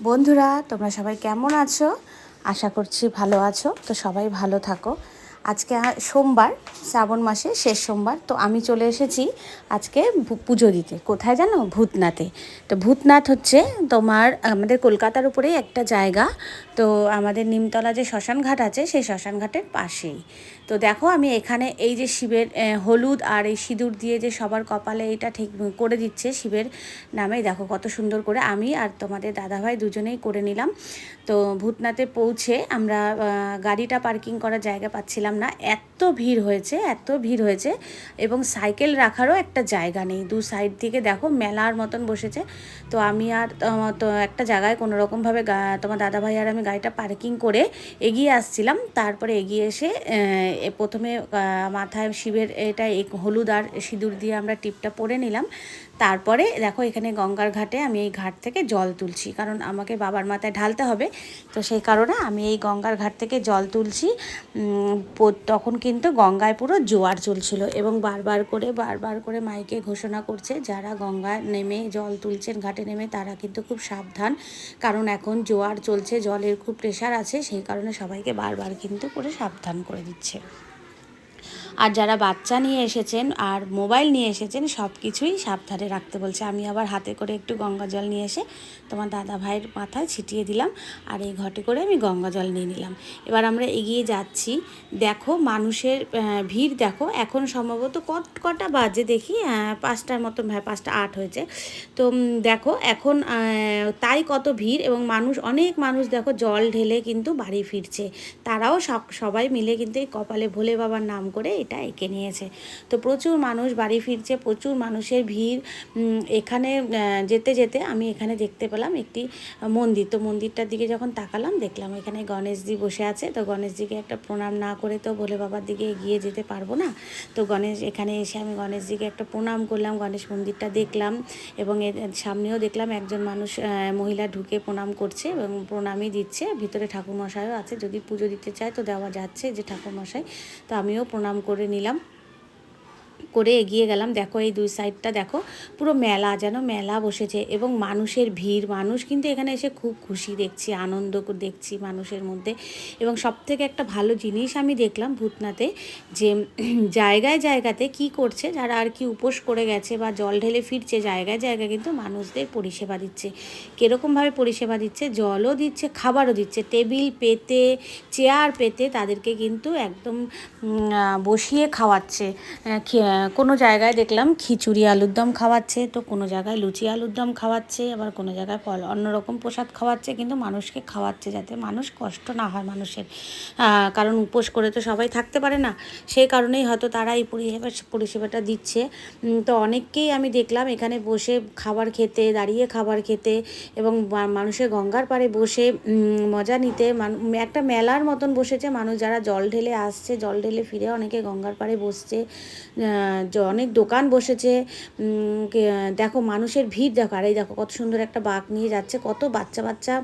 বন্ধুরা তোমরা সবাই কেমন আছো? আশা করছি ভালো আছো। তো সবাই ভালো থাকো। আজকে সোমবার, শ্রাবণ মাসে শেষ সোমবার, তো আমি চলে এসেছি আজকে পুজো দিতে। কোথায় জানো? ভূতনাথে। তো ভূতনাথ হচ্ছে তোমার, আমাদের কলকাতার উপরেই একটা জায়গা। তো আমাদের নিমতলা যে শ্মশান ঘাট আছে, সেই শ্মশান ঘাটের পাশেই। তো দেখো, আমি এখানে এই যে শিবের হলুদ আর এই সিঁদুর দিয়ে যে সবার কপালে এটা ঠিক করে দিচ্ছে শিবের নামে, দেখো কত সুন্দর করে আমি আর তোমাদের দাদাভাই দুজনেই করে নিলাম। তো ভূতনাথে পৌঁছে আমরা গাড়িটা পার্কিং করার জায়গা পাচ্ছিলাম না, এত ভিড় হয়েছে, এত ভিড় হয়েছে এবং সাইকেল রাখারও একটা জায়গা নেই। দু সাইড থেকে দেখো মেলার মতন বসেছে। তো আমি আর তো একটা জায়গায় কোনো রকমভাবে তোমার দাদাভাই আর আমি গাড়িটা পার্কিং করে এগিয়ে আসছিলাম। তারপরে এগিয়ে এসে প্রথমে মাথায় শিবের এটা হলুদ আর সিঁদুর দিয়ে আমরা টিপটা পরে নিলাম। তারপরে দেখো এখানে গঙ্গার ঘাটে আমি এই ঘাট থেকে জল তুলছি। কারণ আমাকে বাবার মাথায় ঢালতে হবে, তো সেই কারণে আমি এই গঙ্গার ঘাট থেকে জল তুলছি। তখন কিন্তু গঙ্গায় পুরো জোয়ার চলছিল এবং বারবার করে বারবার করে মাইকে ঘোষণা করছে, যারা গঙ্গায় নেমে জল তুলছেন, ঘাটে নেমে তারা কিন্তু খুব সাবধান। কারণ এখন জোয়ার চলছে, জলের খুব প্রেশার আছে, সেই কারণে সবাইকে বারবার কিন্তু করে সাবধান করে দিচ্ছে। আর যারা বাচ্চা নিয়ে এসেছেন আর মোবাইল নিয়ে এসেছেন সব কিছুই সাবধানে রাখতে বলছে। আমি আবার হাতে করে একটু গঙ্গা জল নিয়ে এসে তোমার দাদা ভাইয়ের মাথায় ছিটিয়ে দিলাম আর এই ঘটে করে আমি গঙ্গা জল নিয়ে নিলাম। এবার আমরা এগিয়ে যাচ্ছি। দেখো মানুষের ভিড় দেখো। এখন সম্ভবত কত, কটা বাজে দেখি পাঁচটার মতো হ্যাঁ পাঁচটা আট হয়েছে। তো দেখো এখন তাই কত ভিড় এবং মানুষ, অনেক মানুষ দেখো জল ঢেলে কিন্তু বাড়ি ফিরছে। তারাও সব- সবাই মিলে কিন্তু এই কপালে ভোলে বাবার নাম করে এটা এঁকে নিয়েছে। তো প্রচুর মানুষ বাড়ি ফিরছে, প্রচুর মানুষের ভিড়। এখানে যেতে যেতে আমি এখানে দেখতে পেলাম একটি মন্দির। তো মন্দিরটার দিকে যখন তাকালাম, দেখলাম এখানে গণেশজি বসে আছে। তো গণেশজিকে একটা প্রণাম না করে তো ভোলে বাবার দিকে এগিয়ে যেতে পারব না। তো গণেশ, এখানে এসে আমি গণেশজিকে একটা প্রণাম করলাম। গণেশ মন্দিরটা দেখলাম এবং এর সামনেও দেখলাম একজন মানুষ মহিলা ঢুকে প্রণাম করছে এবং প্রণামই দিচ্ছে। ভিতরে ঠাকুরমশাইও আছে। যদি পুজো দিতে চায় তো দেওয়া যাচ্ছে যে ঠাকুরমশাই। তো আমিও প্রণাম করে নিলাম। করে এগিয়ে গেলাম। দেখো এই দুই সাইডটা দেখো, পুরো মেলা যেন মেলা বসেছে এবং মানুষের ভিড়, মানুষ কিন্তু এখানে এসে খুব খুশি দেখছি, আনন্দ দেখছি মানুষের মধ্যে। এবং সব থেকে একটা ভালো জিনিস আমি দেখলাম ভূতনাথে যে জায়গায় জায়গাতে কি করছে, যারা আর কি উপোস করে গেছে বা জল ঢেলে ফিরছে, জায়গায় জায়গায় কিন্তু মানুষদের পরিষেবা দিচ্ছে। কীরকমভাবে পরিষেবা দিচ্ছে? জলও দিচ্ছে, খাবারও দিচ্ছে। টেবিল পেতে, চেয়ার পেতে তাদেরকে কিন্তু একদম বসিয়ে খাওয়াচ্ছে। কোনো জায়গায় দেখলাম খিচুড়ি, আলুর দম খাওয়াচ্ছে, তো কোনো জায়গায় লুচি, আলুর দম খাওয়াচ্ছে, আবার কোনো জায়গায় ফল, অন্যরকম প্রসাদ খাওয়াচ্ছে, কিন্তু মানুষকে খাওয়াচ্ছে যাতে মানুষ কষ্ট না হয় মানুষের। কারণ উপোস করে তো সবাই থাকতে পারে না সেই কারণেই হয়তো তারা এই পরিষেবা, পরিষেবাটা দিচ্ছে। তো অনেককেই আমি দেখলাম এখানে বসে খাবার খেতে, দাঁড়িয়ে খাবার খেতে এবং মানুষের গঙ্গার পাড়ে বসে মজা নিতে একটা মেলার মতন বসেছে মানুষ যারা জল ঢেলে আসছে, জল ঢেলে ফিরে অনেকে গঙ্গার পাড়ে বসছে। অনেক দোকান বসেছে। দেখো মানুষের ভিড়, দেখো, আর এই দেখো কত সুন্দর একটা বাঘ নিয়ে যাচ্ছে, কত বাচ্চা বাচ্চা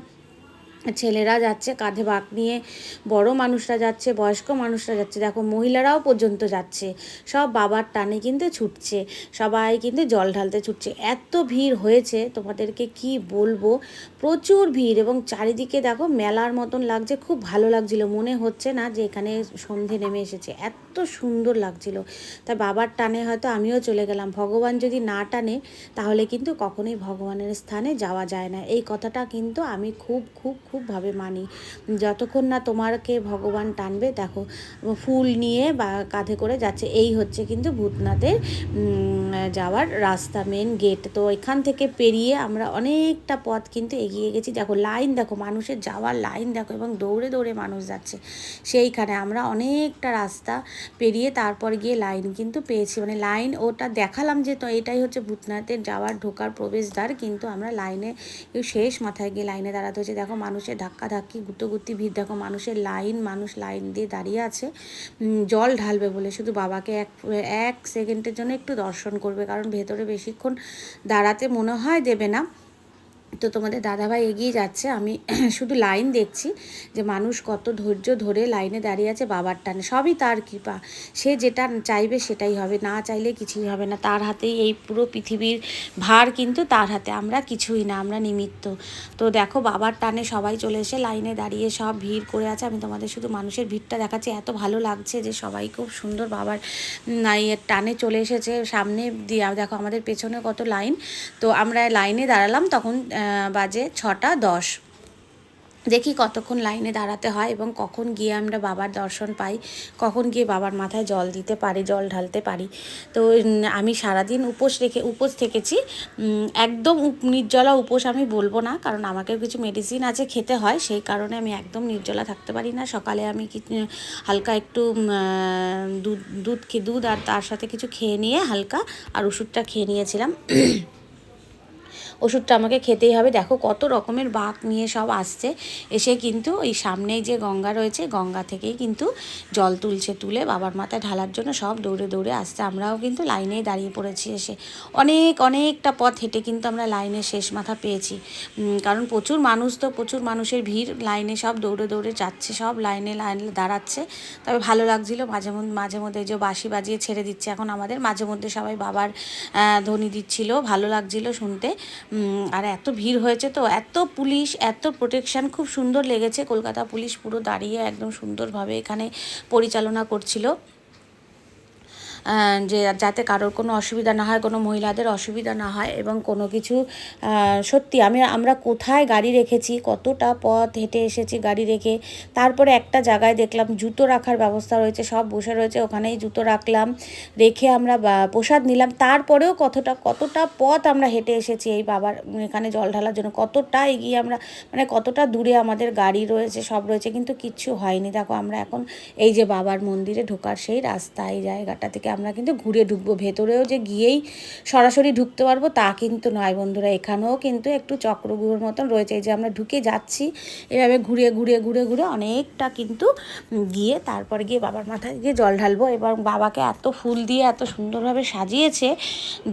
ছেলেরা যাচ্ছে, কাঁধে বাঁক নিয়ে বড় মানুষরা যাচ্ছে, বয়স্ক মানুষরা যাচ্ছে। দেখো, মহিলারাও পর্যন্ত যাচ্ছে। সব বাবার টানে কিন্তু ছুটছে। সবাই কিন্তু জল ঢালতে ছুটছে। এত ভিড় হয়েছে, তোমাদেরকে কি বলব? প্রচুর ভিড় এবং চারিদিকে দেখো, মেলার মতন লাগছে। খুব ভালো লাগছিল। মনে হচ্ছে না যে এখানে সন্ধে নেমে এসেছে। এত সুন্দর লাগছিল। তাই বাবার টানে হয়তো আমিও চলে গেলাম। ভগবান যদি না টানে, তাহলে কিন্তু কখনোই ভগবানের স্থানে যাওয়া যায় না। এই কথাটা কিন্তু আমি খুব খুব খুবভাবে মানি। যতক্ষণ না তোমাকে ভগবান টানবে, দেখো, ফুল নিয়ে বা কাঁধে করে যাচ্ছে। এই হচ্ছে কিন্তু ভূতনাথের যাওয়ার রাস্তা মেন গেট তো এখান থেকে পেরিয়ে আমরা অনেকটা পথ কিন্তু এগিয়ে গেছি। দেখো লাইন দেখো, মানুষের যাওয়ার লাইন দেখো, এবং দৌড়ে দৌড়ে মানুষ যাচ্ছে। সেইখানে আমরা অনেকটা রাস্তা পেরিয়ে তারপর গিয়ে লাইন কিন্তু পেয়েছি। মানে লাইন ওটা দেখালাম যে, তো এটাই হচ্ছে ভূতনাথের যাওয়ার, ঢোকার প্রবেশদ্বার। কিন্তু আমরা লাইনে শেষ মাথায় গিয়ে লাইনে দাঁড়াতে হচ্ছে দেখো মানুষের ধাক্কাধাক্কি গুতোগুতি, ভিড়। দেখো, মানুষের লাইন, মানুষ লাইন দিয়ে দাঁড়িয়ে আছে। জল ঢালবে বলে শুধু বাবাকে এক এক সেকেন্ডের জন্য একটু দর্শন করবে, কারণ ভেতরে বেশিক্ষণ দাঁড়াতে মনে হয় দেবে না। তো তোমাদের দাদাভাই এগিয়ে যাচ্ছে। আমি শুধু লাইন দেখছি যে মানুষ কত ধৈর্য ধরে লাইনে দাঁড়িয়ে আছে বাবার টানে। সবই তার কৃপা। সে যেটা চাইবে সেটাই হবে। না চাইলে কিছুই হবে না। তার হাতেই এই পুরো পৃথিবীর ভার কিন্তু তার হাতে। আমরা কিছুই না, আমরা নিমিত্ত। তো দেখো বাবার টানে সবাই চলে এসে লাইনে দাঁড়িয়ে সব ভিড় করে আছে। আমি তোমাদের শুধু মানুষের ভিড়টা দেখাচ্ছি। এত ভালো লাগছে যে সবাই খুব সুন্দর বাবার টানে চলে এসেছে। সামনে দিয়ে, দেখো আমাদের পেছনে কত লাইন। তো আমরা লাইনে দাঁড়ালাম। তখন বাজে ছটা দশ। দেখি কতক্ষণ লাইনে দাঁড়াতে হয় এবং কখন গিয়ে আমরা বাবার দর্শন পাই, কখন গিয়ে বাবার মাথায় জল দিতে পারি, জল ঢালতে পারি। তো আমি সারাদিন উপোস রেখে, উপোস থেকেছি। একদম নির্জলা উপোস আমি বলব না, কারণ আমাকেও কিছু মেডিসিন আছে খেতে হয়, সেই কারণে আমি একদম নির্জলা থাকতে পারি না। সকালে আমি হালকা একটু দুধ দুধ দুধ আর তার সাথে কিছু খেয়ে নিয়ে হালকা আর ওষুধটা খেয়ে নিয়েছিলাম। ওষুধটা আমাকে খেতেই হবে। দেখো কত রকমের বাঘ নিয়ে সব আসছে। এসে কিন্তু এই সামনেই যে গঙ্গা রয়েছে, গঙ্গা থেকেই কিন্তু জল তুলছে, তুলে বাবার মাথায় ঢালার জন্য সব দৌড়ে দৌড়ে আসছে। আমরাও কিন্তু লাইনেই দাঁড়িয়ে পড়েছি এসে। অনেক, অনেকটা পথ হেঁটে কিন্তু আমরা লাইনের শেষ মাথা পেয়েছি। কারণ প্রচুর মানুষ তো, প্রচুর মানুষের ভিড়। লাইনে সব দৌড়ে দৌড়ে যাচ্ছে, সব লাইনে লাইনে দাঁড়াচ্ছে। তবে ভালো লাগছিল, মাঝে মাঝে মধ্যে যে বাঁশি বাজিয়ে ছেড়ে দিচ্ছে। এখন আমাদের মাঝে মধ্যে সবাই বাবার ধ্বনি দিচ্ছিল। ভালো লাগছিল শুনতে। আর এত ভিড় হয়েছে তো, এত পুলিশ, এত প্রোটেকশান খুব সুন্দর লেগেছে। কলকাতা পুলিশ পুরো দাঁড়িয়ে একদম সুন্দরভাবে এখানে পরিচালনা করছিল। যে যাতে কারোর কোনো অসুবিধা না হয়, কোনো মহিলাদের অসুবিধা না হয় এবং কোনো কিছু সত্যি আমি, আমরা কোথায় গাড়ি রেখেছি, কতটা পথ হেঁটে এসেছি গাড়ি রেখে, তারপরে একটা জায়গায় দেখলাম জুতো রাখার ব্যবস্থা রয়েছে, সব বসে রয়েছে, ওখানেই জুতো রাখলাম, রেখে আমরা প্রসাদ নিলাম, তারপরেও কতটা কতটা পথ আমরা হেঁটে এসেছি এই বাবার, এখানে জল ঢালার জন্য, কতটা এগিয়ে আমরা মানে কতটা দূরে আমাদের গাড়ি রয়েছে, সব রয়েছে, কিন্তু কিচ্ছু হয়নি। দেখো, আমরা এখন এই যে বাবার মন্দিরে ঢোকার সেই রাস্তা, এই জায়গাটা থেকে আমরা কিন্তু ঘুরে ঢুকবো। ভেতরেও যে গিয়েই সরাসরি ঢুকতে পারব তা কিন্তু নয় বন্ধুরা। এখানেও কিন্তু একটু চক্রগুহর মতন রয়েছে। যে আমরা ঢুকে যাচ্ছি, এভাবে ঘুরে ঘুরে ঘুরে ঘুরে অনেকটা কিন্তু গিয়ে তারপর গিয়ে বাবার মাথায় গিয়ে জল ঢালবো এবং বাবাকে এত ফুল দিয়ে এত সুন্দরভাবে সাজিয়েছে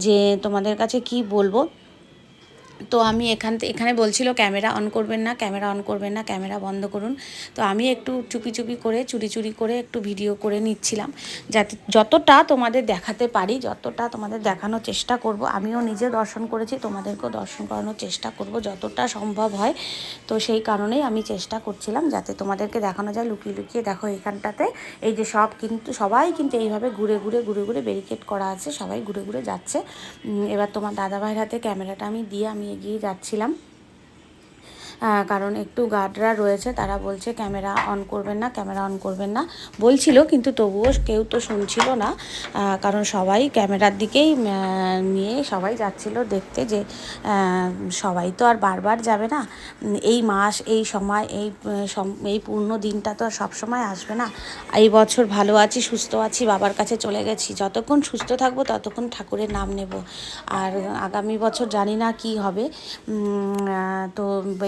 যে তোমাদের কাছে কি বলব? তো আমি এখান এখানে বলছিল ক্যামেরা অন করবেন না, ক্যামেরা অন করবেন না, ক্যামেরা বন্ধ করুন। তো আমি একটু চুপি চুপি করে, চুরি চুরি করে একটু ভিডিও করে নিচ্ছিলাম। যাতে, যতটা তোমাদের দেখাতে পারি, যতটা তোমাদের দেখানোর চেষ্টা করব, আমিও নিজে দর্শন করেছি, তোমাদেরকেও দর্শন করানোর চেষ্টা করব, যতটা সম্ভব হয়। তো সেই কারণেই আমি চেষ্টা করছিলাম যাতে তোমাদেরকে দেখানো যায়। লুকিয়ে লুকিয়ে দেখো এখানটাতে, এই যে সব কিন্তু, সবাই কিন্তু এইভাবে ঘুরে ঘুরে ঘুরে ঘুরে ব্যারিকেড করা আছে, সবাই ঘুরে ঘুরে যাচ্ছে। এবার তোমার দাদাভাইয়ের হাতে ক্যামেরাটা আমি দিয়ে আমি এগিয়ে যাচ্ছিলাম। কারণ একটু গার্ডরা রয়েছে, তারা বলছে ক্যামেরা অন করবেন না ক্যামেরা অন করবেন না। বলছিল, কিন্তু তবুও কেউ তো শুনছিল না কারণ সবাই ক্যামেরার দিকেই নিয়ে সবাই যাচ্ছিল দেখতে যে সবাই তো আর বারবার যাবে না। এই মাস, এই সময়, এই এই পূর্ণ দিনটা তো আর সবসময় আসবে না। এই বছর ভালো আছি, সুস্থ আছি, বাবার কাছে চলে গেছি। যতক্ষণ সুস্থ থাকব, ততক্ষণ ঠাকুরের নাম নেব। আর আগামী বছর জানি না কি হবে। তো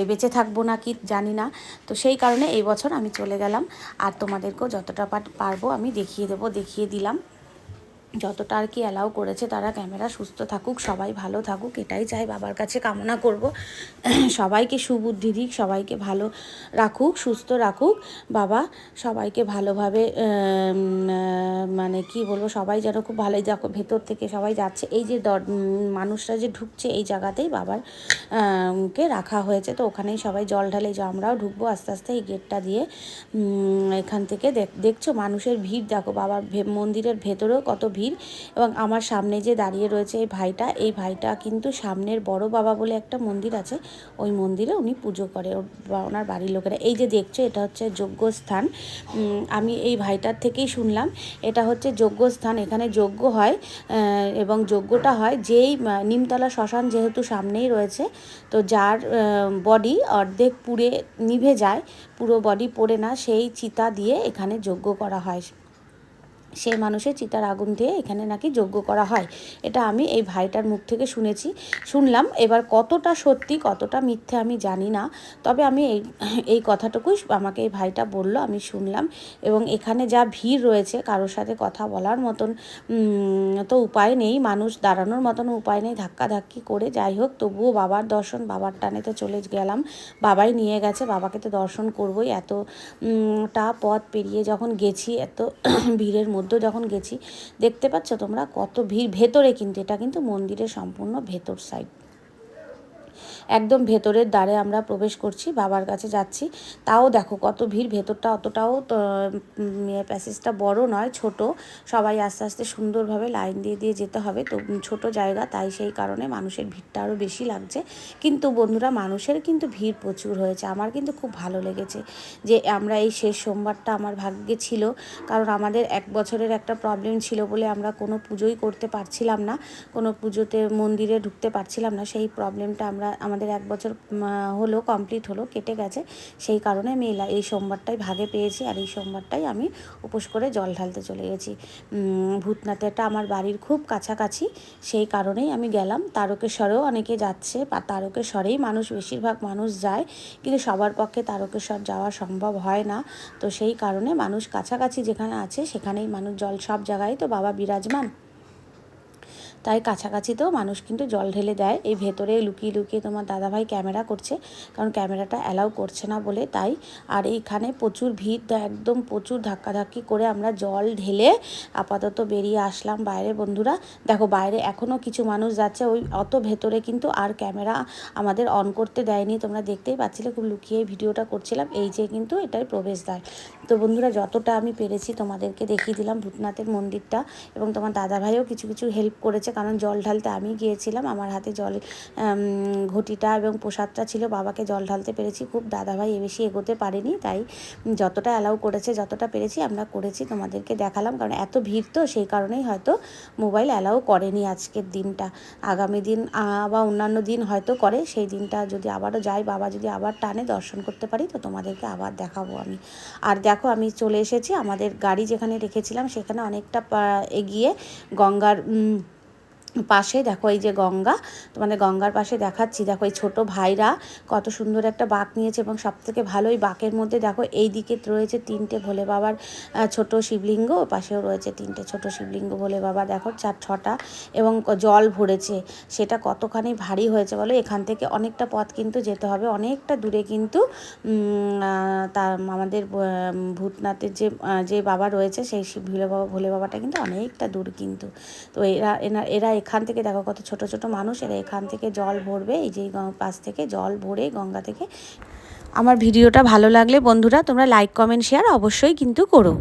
বেঁচে বেঁচে থাকব না কি জানি না। তো সেই কারণে এই বছর আমি চলে গেলাম। আর তোমাদেরকেও যতটা পারব আমি দেখিয়ে দেবো, দেখিয়ে দিলাম। যতটা আর কি অ্যালাউ করেছে তারা ক্যামেরা সুস্থ থাকুক, সবাই ভালো থাকুক, এটাই চাই বাবার কাছে কামনা করব। সবাইকে সুবুদ্ধি দিক, সবাইকে ভালো রাখুক, সুস্থ রাখুক। বাবা, সবাইকে ভালোভাবে মানে কি বলব, সবাই যেন খুব ভালোই দেখো ভেতর থেকে সবাই যাচ্ছে। এই যে মানুষরা যে ঢুকছে এই জায়গাতেই বাবার কে রাখা হয়েছে। তো ওখানেই সবাই জল ঢালে, যে আমরাও ঢুকবো আস্তে আস্তে এই গেটটা দিয়ে। এখান থেকে দেখছ মানুষের ভিড়, দেখো বাবার মন্দিরের ভেতরেও কত ভিড়। ভিড় এবং আমার সামনে যে দাঁড়িয়ে রয়েছে এই ভাইটা এই ভাইটা কিন্তু সামনের বড় বাবা বলে একটা মন্দির আছে। ওই মন্দিরে উনি পুজো করে। ওনার বাড়ির লোকেরা। এই যে দেখছ, এটা হচ্ছে যজ্ঞস্থান। আমি এই ভাইটার থেকেই শুনলাম, এটা হচ্ছে যজ্ঞস্থান। এখানে যজ্ঞ হয় এবং যজ্ঞটা হয় যেই নিমতলা শ্মশান যেহেতু সামনেই রয়েছে, তো যার বডি অর্ধেক পুড়ে নিভে যায়, পুরো বডি পড়ে না, সেই চিতা দিয়ে এখানে যজ্ঞ করা হয়। সেই মানুষের চিতার আগুন দিয়ে এখানে নাকি যজ্ঞ করা হয়। এটা আমি এই ভাইটার মুখ থেকে শুনেছি। শুনলাম এবার কতটা সত্যি, কতটা মিথ্যে আমি জানি না। তবে আমি এই এই কথাটুকুই আমাকে এই ভাইটা বলল, আমি শুনলাম এবং এখানে যা ভিড় রয়েছে, কারোর সাথে কথা বলার মতন তো উপায় নেই। মানুষ দাঁড়ানোর মতন উপায় নেই, ধাক্কাধাক্কি করে। যাই হোক, তবুও বাবার দর্শন, বাবার টানে তো চলে গেলাম। বাবাই নিয়ে গেছে, বাবাকে তো দর্শন করবই। এতটা পথ পেরিয়ে যখন গেছি, এত ভিড়ের মধ্যেও যখন গেছি, দেখতে পাচ্ছ তোমরা কত ভিড় ভেতরে কিন্তু এটা কিন্তু মন্দিরের সম্পূর্ণ ভেতর সাইড একদম ভেতরের দ্বারে আমরা প্রবেশ করছি, বাবার কাছে যাচ্ছি। তাও দেখো কত ভিড়, ভেতরটা অতটাও প্যাসেজটা বড় নয়, ছোট। সবাই আস্তে আস্তে সুন্দরভাবে লাইন দিয়ে দিয়ে যেতে হবে। তো ছোট জায়গা, তাই সেই কারণে মানুষের ভিড়টা আরও বেশি লাগছে। কিন্তু বন্ধুরা, মানুষের কিন্তু ভিড় প্রচুর হয়েছে। আমার কিন্তু খুব ভালো লেগেছে যে আমরা এই শেষ সোমবারটা আমার ভাগ্যে ছিল। কারণ আমাদের এক বছরের একটা প্রবলেম ছিল বলে আমরা কোনো পুজোই করতে পারছিলাম না। কোনো পুজোতে মন্দিরে ঢুকতে পারছিলাম না। সেই প্রবলেমটা আমরা আমাদের এক বছর হলো কমপ্লিট হলো, কেটে গেছে। সেই কারণে আমি এই সোমবারটাই ভাগে পেয়েছি আর এই সোমবারটাই আমি উপোস করে জল ঢালতে চলে গেছি। ভূতনাথেরটা আমার বাড়ির খুব কাছাকাছি, সেই কারণেই আমি গেলাম। তারকেশ্বরেও অনেকে যাচ্ছে, বা তারকেশ্বরেই মানুষ, বেশিরভাগ মানুষ যায়, কিন্তু সবার পক্ষে তারকেশ্বর যাওয়া সম্ভব হয় না। তো সেই কারণে মানুষ কাছাকাছি যেখানে আছে, সেখানেই মানুষ জল সব জায়গায়, তো বাবা বিরাজমান। তাই কাছাকাছিতেও মানুষ কিন্তু জল ঢেলে দেয়। এই ভেতরে লুকিয়ে লুকিয়ে তোমার দাদাভাই ক্যামেরা করছে, কারণ ক্যামেরাটা অ্যালাউ করছে না বলে তাই। আর এইখানে প্রচুর ভিড় একদম প্রচুর ধাক্কাধাক্কি করে আমরা জল ঢেলে আপাতত বেরিয়ে আসলাম বাইরে বন্ধুরা। দেখো বাইরে এখনও কিছু মানুষ যাচ্ছে, ওই অত ভেতরে কিন্তু আর ক্যামেরা আমাদের অন করতে দেয়নি। তোমরা দেখতেই পাচ্ছিলে, খুব লুকিয়ে ভিডিওটা করছিলাম। এই যে কিন্তু এটাই প্রবেশদ্বার। তো বন্ধুরা, যতটা আমি পেরেছি তোমাদেরকে দেখিয়ে দিলাম ভূতনাথের মন্দিরটা এবং তোমার দাদাভাইও কিছু কিছু হেল্প করেছে। কারণ জল ঢালতে আমি গিয়েছিলাম, আমার হাতে জল ঘটিটা এবং প্রসাদটা ছিল, বাবাকে জল ঢালতে পেরেছি। খুব দাদাভাই এ বেশি এগোতে পারেনি, তাই যতটা অ্যালাউ করেছে, যতটা পেরেছি আমরা করেছি তোমাদেরকে দেখালাম। কারণ এত ভিড় তো, সেই কারণেই হয়তো মোবাইল অ্যালাউ করেনি আজকের দিনটা। আগামী দিন বা অন্যান্য দিন হয়তো করে, সেই দিনটা যদি আবারও যাই, বাবা যদি আবার টানে দর্শন করতে পারি, তো তোমাদেরকে আবার দেখাবো আমি। আর দেখো আমি চলে এসেছি। আমাদের গাড়ি যেখানে রেখেছিলাম সেখানে অনেকটা এগিয়ে গঙ্গার পাশে দেখো এই যে গঙ্গা, তোমাদের গঙ্গার পাশে দেখাচ্ছি, দেখো এই ছোটো ভাইরা কত সুন্দর একটা বাঁক নিয়েছে এবং সব থেকে ভালো এই বাঁকের মধ্যে দেখো এই দিকে রয়েছে তিনটে ভোলে বাবার ছোট শিবলিঙ্গ পাশেও রয়েছে তিনটে ছোট শিবলিঙ্গ ভোলে বাবা, দেখো চার ছটা এবং জল ভরেছে। সেটা কতখানি ভারী হয়েছে বলো? এখান থেকে অনেকটা পথ কিন্তু যেতে হবে, অনেকটা দূরে কিন্তু তা আমাদের ভূতনাথের যে যে বাবা রয়েছে, সেই শিব ভোলে বাবা, ভোলে বাবাটা কিন্তু অনেকটা দূর কিন্তু। তো এরা এরা এরা এখান থেকে দেখো কত ছোট ছোট মানুষ, এরা এখান থেকে জল ভরবে, এই যে পাশ থেকে জল ভরে গঙ্গা থেকে। আমার ভিডিওটা ভালো লাগলে বন্ধুরা তোমরা লাইক কমেন্ট শেয়ার অবশ্যই কিন্তু করো।